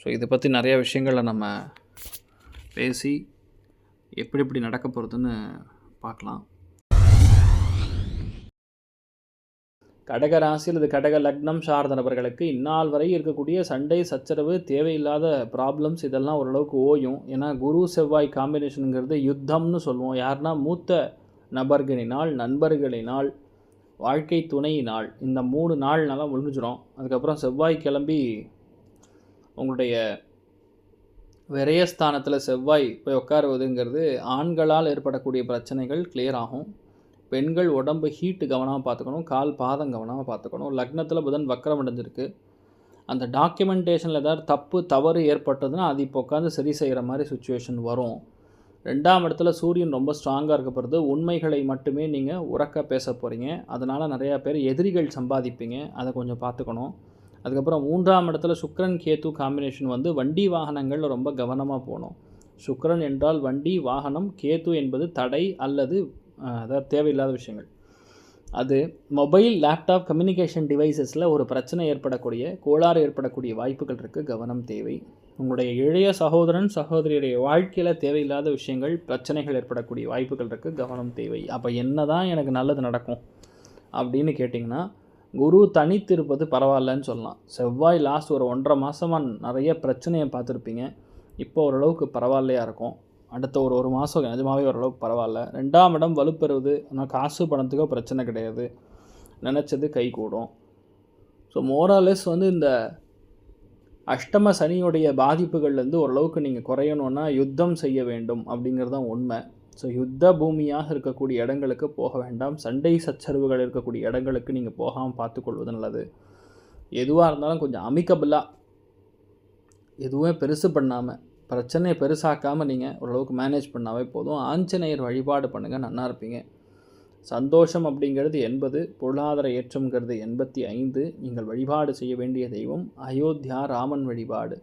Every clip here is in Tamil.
ஸோ இதை பற்றி நிறைய விஷயங்களை நம்ம பேசி எப்படி எப்படி நடக்க போகிறதுன்னு பார்க்கலாம். கடக ராசி அல்லது கடக லக்னம் சார்ந்த நபர்களுக்கு இந்நாள் வரை இருக்கக்கூடிய சண்டை சச்சரவு தேவையில்லாத ப்ராப்ளம்ஸ் இதெல்லாம் ஓரளவுக்கு ஓயும். ஏன்னா குரு செவ்வாய் காம்பினேஷனுங்கிறது யுத்தம்னு சொல்லுவோம். யாருன்னா மூத்த நபர்களினால் நண்பர்களினால் வாழ்க்கை துணையினால் இந்த மூணு நாள்னால முடிஞ்சிடும் அதுக்கப்புறம் செவ்வாய் கிளம்பி உங்களுடைய விரயஸ்தானத்தில் செவ்வாய் போய் உட்காருவதுங்கிறது ஆண்களால் ஏற்படக்கூடிய பிரச்சனைகள் கிளியர் ஆகும். பெண்கள் உடம்பு ஹீட்டு கவனமாக பார்த்துக்கணும் கால் பாதம் கவனமாக பார்த்துக்கணும். லக்னத்தில் புதன் வக்கரம் அடைஞ்சிருக்கு. அந்த டாக்குமெண்டேஷனில் ஏதாவது தப்பு தவறு ஏற்பட்டதுன்னா அது இப்போ உட்காந்து சரி செய்கிற மாதிரி சுச்சுவேஷன் வரும். ரெண்டாம் இடத்துல சூரியன் ரொம்ப ஸ்ட்ராங்காக இருக்க போகிறது உண்மைகளை மட்டுமே நீங்கள் உறக்க பேச போகிறீங்க அதனால் நிறையா பேர் எதிரிகள் சம்பாதிப்பீங்க. அதை கொஞ்சம் பார்த்துக்கணும். அதுக்கப்புறம் மூன்றாம் இடத்துல சுக்ரன் கேத்து காம்பினேஷன் வந்து வண்டி வாகனங்கள் ரொம்ப கவனமாக போகணும். சுக்ரன் என்றால் வண்டி வாகனம் கேத்து என்பது தடை அல்லது அதாவது தேவையில்லாத விஷயங்கள். அது மொபைல் லேப்டாப் கம்யூனிகேஷன் டிவைசஸில் ஒரு பிரச்சனை ஏற்படக்கூடிய கோளாறு ஏற்படக்கூடிய வாய்ப்புகள் இருக்குது கவனம் தேவை. உங்களுடைய இளைய சகோதரன் சகோதரியுடைய வாழ்க்கையில் தேவையில்லாத விஷயங்கள் பிரச்சனைகள் ஏற்படக்கூடிய வாய்ப்புகள் இருக்குது கவனம் தேவை. அப்போ என்ன தான் எனக்கு நல்லது நடக்கும் அப்படின்னு கேட்டிங்கன்னா குரு தனித்திருப்பது பரவாயில்லன்னு சொல்லலாம். செவ்வாய் லாஸ்ட் ஒரு ஒன்றரை மாதமாக நிறைய பிரச்சனையை பார்த்துருப்பீங்க. இப்போ ஓரளவுக்கு பரவாயில்லையாக இருக்கும். அடுத்த ஒரு ஒரு மாதம் நிஜமாகவே ஓரளவுக்கு பரவாயில்ல. ரெண்டாம் இடம் வலுப்பெறுவது ஆனால் காசு பணத்துக்கோ பிரச்சனை கிடையாது. நினச்சது கை கூடும். ஸோ மோராலெஸ் வந்து இந்த அஷ்டம சனியுடைய பாதிப்புகள்லேருந்து ஓரளவுக்கு நீங்கள் குறையணுன்னா யுத்தம் செய்ய வேண்டும் அப்படிங்கிறது தான் உண்மை. ஸோ யுத்த பூமியாக இருக்கக்கூடிய இடங்களுக்கு போக வேண்டாம். சண்டை சச்சரவுகள் இருக்கக்கூடிய இடங்களுக்கு நீங்கள் போகாமல் பார்த்துக்கொள்வது நல்லது. எதுவாக இருந்தாலும் கொஞ்சம் அமிக்கபிளாக எதுவுமே பெருசு பண்ணாமல் பிரச்சனையை பெருசாக்காமல் நீங்கள் ஓரளவுக்கு மேனேஜ் பண்ணாவே போதும். ஆஞ்சநேயர் வழிபாடு பண்ணுங்கள் நல்லா இருப்பீங்க. சந்தோஷம் அப்படிங்கிறது எண்பது பொருளாதார ஏற்றம்ங்கிறது எண்பத்தி ஐந்து. நீங்கள் வழிபாடு செய்ய வேண்டிய தெய்வம் அயோத்தியா ராமன் வழிபாடு.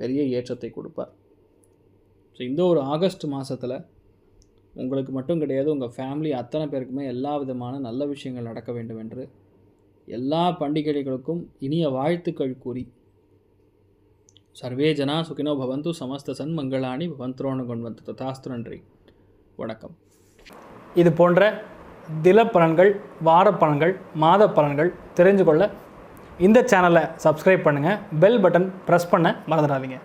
பெரிய ஏற்றத்தை கொடுப்பார். ஸோ இந்த ஒரு ஆகஸ்ட் மாதத்தில் உங்களுக்கு மட்டும் கிடையாது உங்கள் ஃபேமிலி அத்தனை பேருக்குமே எல்லா விதமான நல்ல விஷயங்கள் நடக்க வேண்டும் என்று எல்லா பண்டிகைகளுக்கும் இனிய வாழ்த்துக்கள் கூறி சர்வே ஜனா சுகினோ பவந்து சமஸ்த சன் மங்களாணி பவந்தோன்னு கொண்டு ததாஸ்து நன்றி. வணக்கம். இது போன்ற தில பலன்கள் வார பலன்கள் மாத பலன்கள் தெரிஞ்சு கொள்ள இந்த சேனலை சப்ஸ்கிரைப் பண்ணுங்கள் பெல் பட்டன் ப்ரெஸ் பண்ண மறந்துடாதீங்க.